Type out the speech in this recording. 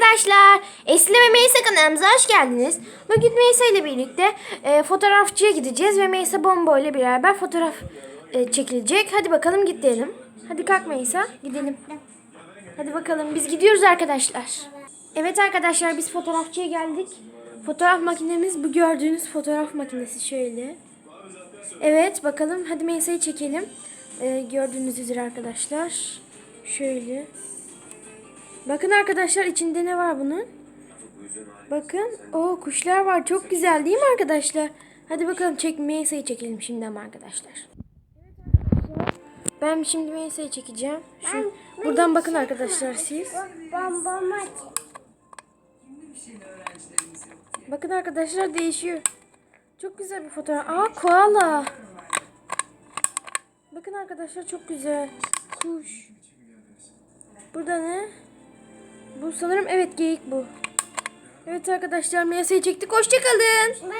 arkadaşlar. Esile ve Meysa kanalımıza hoş geldiniz. Bugün Meysa ile birlikte e, fotoğrafçıya gideceğiz ve Meysa Bombo ile beraber fotoğraf e, çekilecek. Hadi bakalım gidelim. Hadi kalk Meysa gidelim. Hadi bakalım biz gidiyoruz arkadaşlar. Evet arkadaşlar biz fotoğrafçıya geldik. Fotoğraf makinemiz bu gördüğünüz fotoğraf makinesi şöyle. Evet bakalım hadi Meysa'yı çekelim. E, gördüğünüz üzere arkadaşlar. Şöyle. Bakın arkadaşlar içinde ne var bunun? Bakın. o kuşlar var. Çok güzel değil mi arkadaşlar? Hadi bakalım çek Meysa'yı çekelim şimdi ama arkadaşlar. Ben şimdi Meysa'yı çekeceğim. Şu, buradan bakın arkadaşlar siz. Bombama Bakın arkadaşlar değişiyor. Çok güzel bir fotoğraf. Aa koala. Bakın arkadaşlar çok güzel. Kuş. Burada ne? Sanırım evet geyik bu. Evet arkadaşlar Meysa'yı çektik. Hoşçakalın.